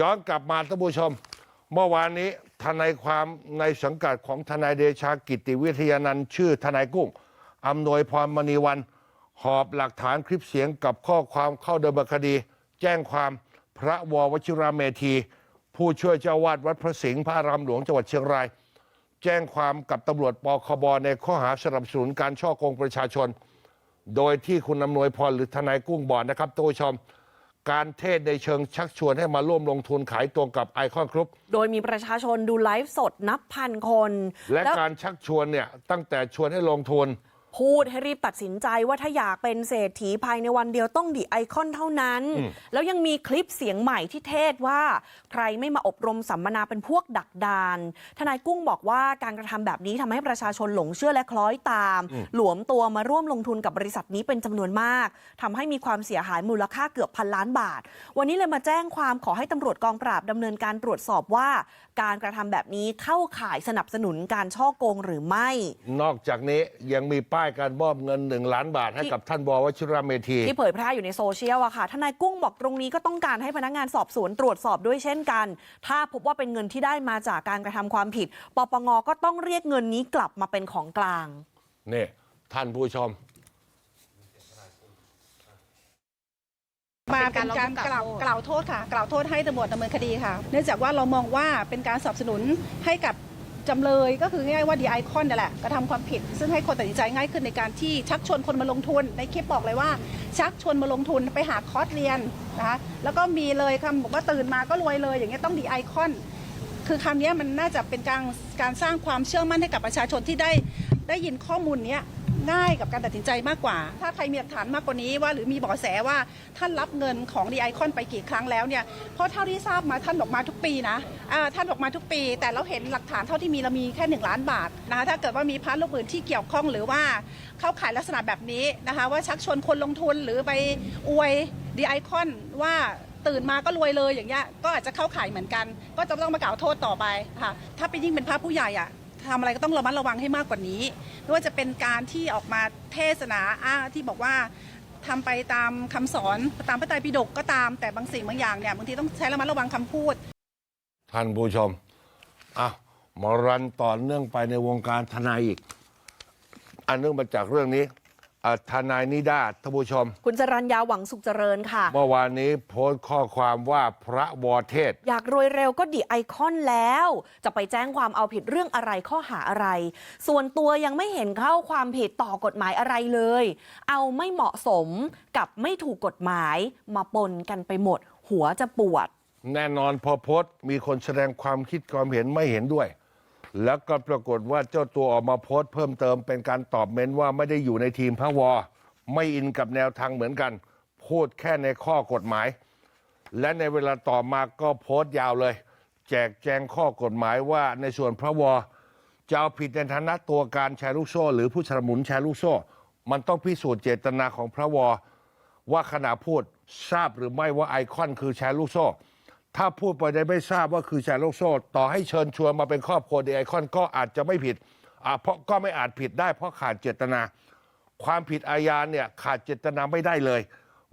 ย้อนกลับมาท่านผู้ชม เมื่อวานนี้ทนายความในสังกัดของทนายเดชากิติวิทยานันท์ชื่อทนายกุ้งอำนวยพรมณีวันหอบหลักฐานคลิปเสียงกับข้อความเข้าดำเนินคดี แจ้งความพระววชิราเมธี ผู้ช่วยเจ้าวาดวัดพระสิงห์พระรามหลวงจังหวัดเชียงราย แจ้งความกับตำรวจปคบในข้อหาสนับสนุนการช่อโกงประชาชน โดยที่คุณอำนวยพรหรือทนายกุ้งบอกนะครับท่านผู้ชม การเทศในเชิงชักชวนให้มาร่วมลงทุนขายตัวกับไอคอนกรุ๊ปโดยมีประชาชนดูไลฟ์สดนับพันคน และแล้วการชักชวนเนี่ยตั้งแต่ชวนให้ลงทุน พูดให้รีบตัดสินใจว่าถ้าอยากเป็นเศรษฐีภายในวันเดียวต้องดีไอคอนเท่านั้น แล้วยังมีคลิปเสียงใหม่ที่เทศว่า ใครไม่มาอบรมสัมมนาเป็นพวกดักดาน ทนายกุ้งบอกว่าการกระทำแบบนี้ทำให้ประชาชนหลงเชื่อและคล้อยตาม หลวมตัวมาร่วมลงทุนกับบริษัทนี้เป็นจำนวนมากทำให้มีความเสียหายมูลค่าเกือบพันล้านบาท วันนี้เลยมาแจ้งความขอให้ตำรวจกองปราบดำเนินการตรวจสอบว่า การกระทำแบบนี้เข้าข่ายสนับสนุนการช่อโกงหรือไม่ นอกจากนี้ยังมีป้ายการมอบเงินหนึ่งล้านบาทให้ที่กับท่านบวชิราเมธีที่เผยแพร่อยู่ในโซเชียลอะค่ะทนายกุ้งบอกตรงนี้ก็ต้องการให้พนักงานสอบสวนตรวจสอบด้วยเช่นกัน ถ้าพบว่าเป็นเงินที่ได้มาจากการกระทำความผิด ปปงก็ต้องเรียกเงินนี้กลับมาเป็นของกลางนี่ท่านผู้ชมมาเป็นการกล่าวกล่าวโทษค่ะ กล่าวโทษให้ตำรวจดำเนินคดีค่ะ เนื่องจากว่าเรามองว่าเป็นการสนับสนุนให้กับ จำเลยก็คือง่ายๆว่าดีไอคอนนี่นแหละกระทำความผิด ซึ่งให้คนตัดสินใจง่ายขึ้นในการที่ชักชวนคนมาลงทุนในคลิปบอกเลยว่า ชักชวนมาลงทุนไปหาคอร์สเรียนนะคะแล้วก็มีเลยคำบอกว่าตื่นมาก็รวยเลย อย่างเงี้ยต้องดีไอคอนคือคำนี้มันน่าจะเป็นการการสร้างความเชื่อมั่นให้กับประชาชนที่ได้ได้ยินข้อมูลเนี้ย ง่ายกับการตัดสินใจมากกว่า ถ้าใครมีหลักฐานมากกว่านี้ว่า หรือมีเบาะแสว่าท่านรับเงินของดีไอคอนไปกี่ครั้งแล้วเนี่ยเพราะเท่าที่ทราบมาท่านบอกมาทุกปีนะท่านบอกมาทุกปี แต่เราเห็นหลักฐานเท่าที่มีเรามีแค่ 1 ล้านบาทนะคะถ้าเกิดว่ามีพาร์ทลูกอื่นที่เกี่ยวข้องหรือว่าเข้าขายลักษณะแบบนี้นะคะว่าชักชวนคนลงทุนหรือไปอวยดีไอคอนว่าตื่นมาก็รวยเลยอย่างเงี้ยก็อาจจะเข้าข่ายเหมือนกัน ก็จะต้องมากล่าวโทษต่อไปค่ะถ้าเป็นยิ่งเป็นพระผู้ใหญ่อะ ทำอะไรก็ต้องระมัดระวังให้มากกว่านี้ไม่ว่าจะเป็นการที่ออกมาเทศนาอ้างที่บอกว่าทำไปตามคำสอนตามพระไตรปิฎกก็ตามแต่บางสิ่งบางอย่างเนี่ยบางทีต้องใช้ระมัดระวังคำพูด ท่านผู้ชมอะมารันต่อเนื่องไปในวงการทนายอีก อันเนื่องมาจากเรื่องนี้ อะทนายนิด้าท่านผู้ชม คุณจรัญญาหวังสุขเจริญค่ะ เมื่อวานนี้โพสต์ข้อความว่าพระวอเทศ อยากรวยเร็วก็ดีไอคอนแล้ว จะไปแจ้งความเอาผิดเรื่องอะไรข้อหาอะไร ส่วนตัวยังไม่เห็นเข้าความผิดต่อกฎหมายอะไรเลย เอาไม่เหมาะสมกับไม่ถูกกฎหมายมาปนกันไปหมด หัวจะปวด แน่นอนพอโพสต์มีคนแสดงความคิดความเห็นไม่เห็นด้วย แล้วก็ปรากฏว่าเจ้าตัวออกมาโพสต์เพิ่มเติมเป็นการตอบเม้นว่าไม่ได้อยู่ในทีมพระวอ ไม่อินกับแนวทางเหมือนกัน พูดแค่ในข้อกฎหมาย และในเวลาต่อมาก็โพสต์ยาวเลย แจกแจงข้อกฎหมายว่าในส่วนพระวอจะเอาผิดในฐานะตัวการแชร์ลูกโซ่ หรือผู้สนับสนุนแชร์ลูกโซ่ มันต้องพิสูจน์เจตนาของพระวอว่าขณะพูดทราบหรือไม่ว่าไอคอนคือแชร์ลูกโซ่ ถ้าพูดไปได้ไม่ทราบว่าคือแชร์ลูกโซ่ต่อให้เชิญชวนมาเป็นครอบครัวดีไอคอนก็อาจจะไม่ผิดอ่าเพราะก็ไม่อาจผิดได้เพราะขาดเจตนา ความผิดอาญาเนี่ยขาดเจตนาไม่ได้เลย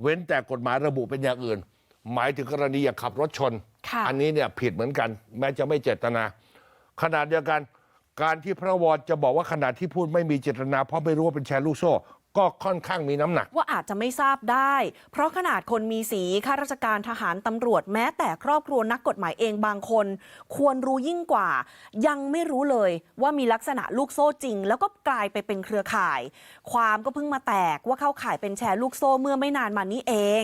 เว้นแต่กฎหมายระบุเป็นอย่างอื่น หมายถึงกรณีอย่างขับรถชน ค่ะ อันนี้เนี่ยผิดเหมือนกัน แม้จะไม่เจตนา ขนาดเดียวกัน การที่พระวรจะบอกว่าขณะที่พูดไม่มีเจตนา เพราะไม่รู้ว่าเป็นแชร์ลูกโซ่ ก็ค่อนข้างมีน้ำหนัก ว่าอาจจะไม่ทราบได้ เพราะขนาดคนมีสีข้าราชการทหารตำรวจแม้แต่ครอบครัวนักกฎหมายเองบางคน ควรรู้ยิ่งกว่า ยังไม่รู้เลยว่ามีลักษณะลูกโซ่จริง แล้วก็กลายไปเป็นเครือข่าย ความก็เพิ่งมาแตกว่าเข้าข่ายเป็นแชร์ลูกโซ่เมื่อไม่นานมานี้เอง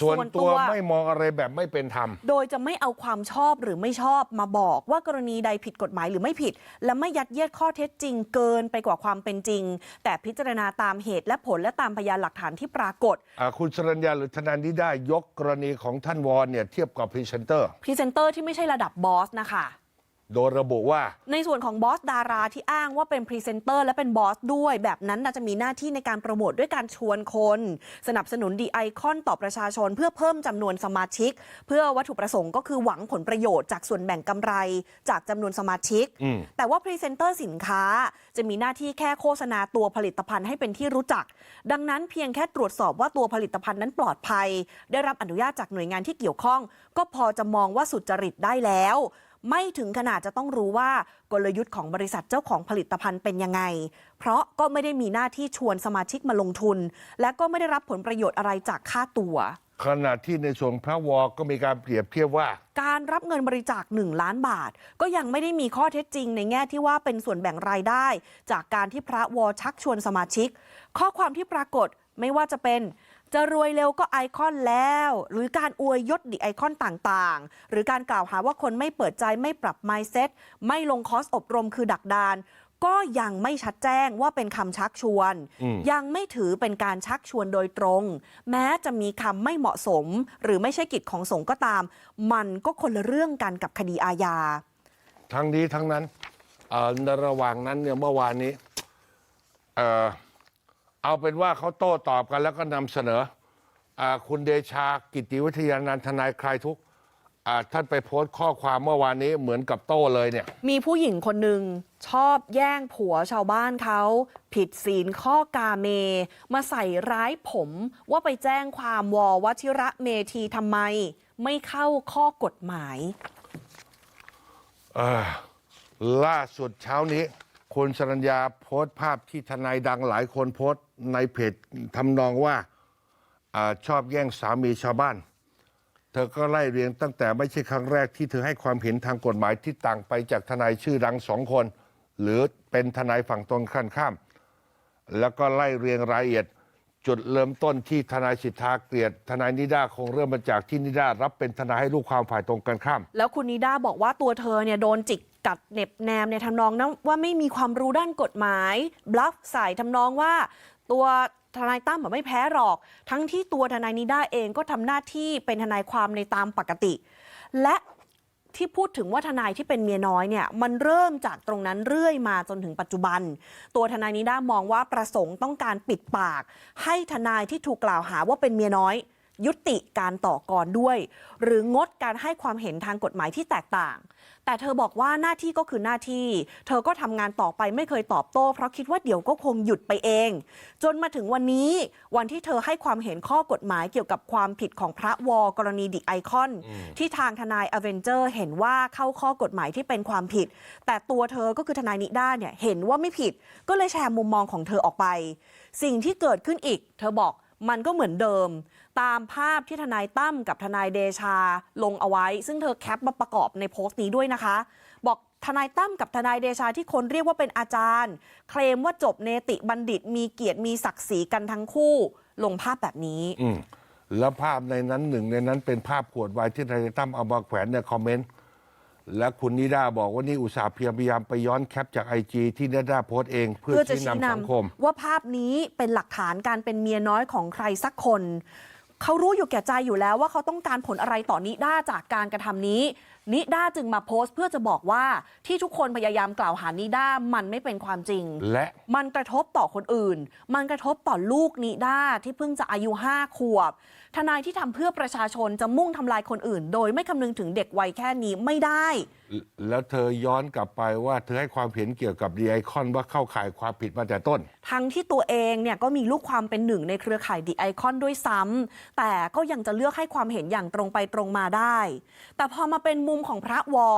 ส่วนตัวไม่มองอะไรแบบไม่เป็นธรรม โดยจะไม่เอาความชอบหรือไม่ชอบมาบอกว่ากรณีใดผิดกฎหมายหรือไม่ผิด และไม่ยัดเยียดข้อเท็จจริง เกินไปกว่าความเป็นจริง แต่พิจารณาตามเหตุและผลและตามพยานหลักฐานที่ปรากฏ อ่าคุณสรัญญาหรือธนานิได้ยกกรณีของท่านวอนเนี่ยเทียบกับพรีเซนเตอร์ พรีเซนเตอร์ที่ไม่ใช่ระดับบอสนะคะ โดยระบุว่า ในส่วนของบอสดาราที่อ้างว่าเป็นพรีเซนเตอร์และเป็นบอสด้วย แบบนั้นน่าจะมีหน้าที่ในการโปรโมทด้วยการชวนคน สนับสนุนดีไอคอนต่อประชาชน เพื่อเพิ่มจำนวนสมาชิก เพื่อวัตถุประสงค์ก็คือหวังผลประโยชน์จากส่วนแบ่งกำไร จากจำนวนสมาชิก อืม แต่ว่าพรีเซนเตอร์สินค้าจะมีหน้าที่แค่โฆษณาตัวผลิตภัณฑ์ให้เป็นที่รู้จัก ดังนั้นเพียงแค่ตรวจสอบว่าตัวผลิตภัณฑ์นั้นปลอดภัย ได้รับอนุญาตจากหน่วยงานที่เกี่ยวข้อง ก็พอจะมองว่าสุจริตได้แล้ว ไม่ถึงขนาดจะต้องรู้ว่ากลยุทธ์ของบริษัทเจ้าของผลิตภัณฑ์เป็นยังไง เพราะก็ไม่ได้มีหน้าที่ชวนสมาชิกมาลงทุน และก็ไม่ได้รับผลประโยชน์อะไรจากค่าตัว ขณะที่ในส่วนพระวอก็มีการเปรียบเทียบว่า การรับเงินบริจาค 1 ล้านบาท ก็ยังไม่ได้มีข้อเท็จจริงในแง่ที่ว่าเป็นส่วนแบ่งรายได้ จากการที่พระวอชักชวนสมาชิก ข้อความที่ปรากฏ ไม่ว่าจะเป็นจะรวยเร็วก็ไอคอนแล้ว หรือการอวยยศดิไอคอนต่างๆ หรือการกล่าวหาว่าคนไม่เปิดใจไม่ปรับ mindset ไม่ลงคอร์สอบรมคือดักดาน ก็ยังไม่ชัดแจ้งว่าเป็นคำชักชวนอืมยังไม่ถือเป็นการชักชวนโดยตรง แม้จะมีคำไม่เหมาะสม หรือไม่ใช่กิจของสงฆ์ก็ตาม มันก็คนละเรื่องกันกับคดีอาญาทั้งนี้ทั้งนั้นเอ่อในระหว่างนั้นเนี่ยเมื่อวานนี้ เอ่อเอาเป็นว่าเขาโต้ตอบกันแล้วก็นำเสนออาคุณเดชากิติวิทยานันท์ทนายคลายทุกข์อ่าท่านไปโพสต์ข้อความเมื่อวานนี้เหมือนกับโต้เลยเนี่ย มีผู้หญิงคนหนึ่งชอบแย่งผัวชาวบ้านเขา ผิดศีลข้อกาเม มาใส่ร้ายผมว่าไปแจ้งความวอวชิระเมธีทำไม ไม่เข้าข้อกฎหมาย เอ่อล่าสุดเช้านี้ คุณสรัญญาโพสต์ภาพที่ทนายดังหลายคนโพสต์ในเพจทำนองว่าอาชอบแย่งสามีชาวบ้าน เธอก็ไล่เรียงตั้งแต่ไม่ใช่ครั้งแรกที่เธอให้ความเห็นทางกฎหมายที่ต่างไปจากทนายชื่อดังสองคน หรือเป็นทนายฝั่งตรงข้ามข้าม แล้วก็ไล่เรียงรายละเอียด จุดเริ่มต้นที่ทนายสิทธาเกลียด ทนายนิด้าคงเริ่มมาจากที่นิด้ารับเป็นทนายให้ลูกความฝ่ายตรงกันข้าม แล้วคุณนิด้าบอกว่าตัวเธอเนี่ยโดนจิก กัดเน็บแนมในทำนองนั้นว่าไม่มีความรู้ด้านกฎหมาย บลัฟใส่ทำนองว่า ตัวทนายตั้มอะไม่แพ้หรอก ทั้งที่ตัวทนายนิด้าเองก็ทำหน้าที่เป็นทนายความในตามปกติ และที่พูดถึงว่าทนายที่เป็นเมียน้อยเนี่ยมันเริ่มจากตรงนั้นเรื่อยมาจนถึงปัจจุบัน ตัวทนายนิด้ามองว่าประสงค์ต้องการปิดปาก ให้ทนายที่ถูกกล่าวหาว่าเป็นเมียน้อย ยุติการต่อกรด้วย หรืองดการให้ความเห็นทางกฎหมายที่แตกต่าง แต่เธอบอกว่าหน้าที่ก็คือหน้าที่ เธอก็ทำงานต่อไปไม่เคยตอบโต้ เพราะคิดว่าเดี๋ยวก็คงหยุดไปเอง จนมาถึงวันนี้วันที่เธอให้ความเห็นข้อกฎหมายเกี่ยวกับความผิดของพระวอกรณีดิไอคอน ที่ทางทนายอเวนเจอร์เห็นว่าเข้าข้อกฎหมายที่เป็นความผิด แต่ตัวเธอก็คือทนายนิด้าเนี่ยเห็นว่าไม่ผิด ก็เลยแชร์มุมมองของเธอออกไป สิ่งที่เกิดขึ้นอีก เธอบอกมันก็เหมือนเดิม ตามภาพที่ทนายตั้มกับทนายเดชาลงเอาไว้ ซึ่งเธอแคปมาประกอบในโพสต์นี้ด้วยนะคะ บอกทนายตั้มกับทนายเดชาที่คนเรียกว่าเป็นอาจารย์ เคลมว่าจบเนติบัณฑิตมีเกียรติมีศักดิ์ศรีกันทั้งคู่ลงภาพแบบนี้ อืมแล้วภาพในนั้นหนึ่งในนั้นเป็นภาพขวดไวน์ที่ทนายตั้มเอามาแขวนในคอมเมนต์ และคุณนิด้าบอกว่านี่อุตส่าห์พยายามไปย้อนแคปจากไอจีที่นิด้าโพสต์เอง เพื่อเพื่อจะชี้ชี้นำสังคมนำว่าภาพนี้เป็นหลักฐานการเป็นเมียน้อยของใครสักคน เขารู้อยู่แก่ใจอยู่แล้วว่าเขาต้องการผลอะไรต่อนิด้าจากการกระทำนี้ นิด้าจึงมาโพสต์เพื่อจะบอกว่าที่ทุกคนพยายามกล่าวหานิด้ามันไม่เป็นความจริง และ มันกระทบต่อคนอื่น มันกระทบต่อลูกนิด้าที่เพิ่งจะอายุห้าขวบ ทนายที่ทำเพื่อประชาชนจะมุ่งทำลายคนอื่น โดยไม่คำนึงถึงเด็กวัยแค่นี้ไม่ได้ แล้วเธอย้อนกลับไปว่าเธอให้ความเห็นเกี่ยวกับดีไอคอนว่าเข้าข่ายความผิดมาแต่ต้น ทั้งที่ตัวเองเนี่ยก็มีลูกความเป็นหนึ่งในเครือข่ายดีไอคอนด้วยซ้ำแต่ก็ยังจะเลือกให้ความเห็นอย่างตรงไปตรงมาได้ แต่พอมาเป็นมุมของพระวอ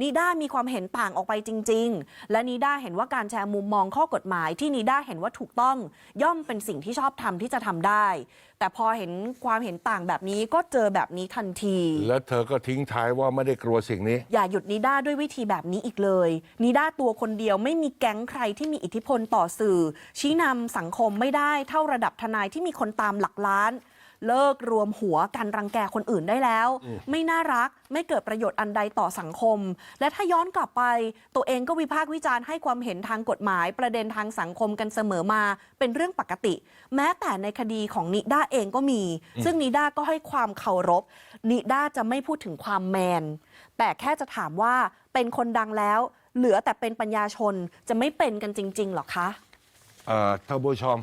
นิด้ามีความเห็นต่างออกไปจริง ๆ และนิด้าเห็นว่าการแชร์มุมมองข้อกฎหมายที่นิด้าเห็นว่าถูกต้องย่อมเป็นสิ่งที่ชอบทำที่จะทำได้ แต่พอเห็นความเห็นต่างแบบนี้ก็เจอแบบนี้ทันที แล้วเธอก็ทิ้งท้ายว่าไม่ได้กลัวสิ่งนี้ อย่าหยุดนิด้าด้วยวิธีแบบนี้อีกเลยนิด้าตัวคนเดียวไม่มีแก๊งใครที่มีอิทธิพลต่อสื่อ ชี้นำสังคมไม่ได้เท่าระดับทนายที่มีคนตามหลักล้าน เลิกรวมหัวกันรังแกคนอื่นได้แล้ว ไม่น่ารักไม่เกิดประโยชน์อันใดต่อสังคม และถ้าย้อนกลับไป ตัวเองก็วิพากษ์วิจารณ์ให้ความเห็นทางกฎหมาย ประเด็นทางสังคมกันเสมอมาเป็นเรื่องปกติ แม้แต่ในคดีของนิด้าเองก็มี ซึ่งนิด้าก็ให้ความเคารพ นิด้าจะไม่พูดถึงความแมน แต่แค่จะถามว่าเป็นคนดังแล้ว เหลือแต่เป็นปัญญาชนจะไม่เป็นกันจริงๆหรอคะ เอ่อท่านผู้ชม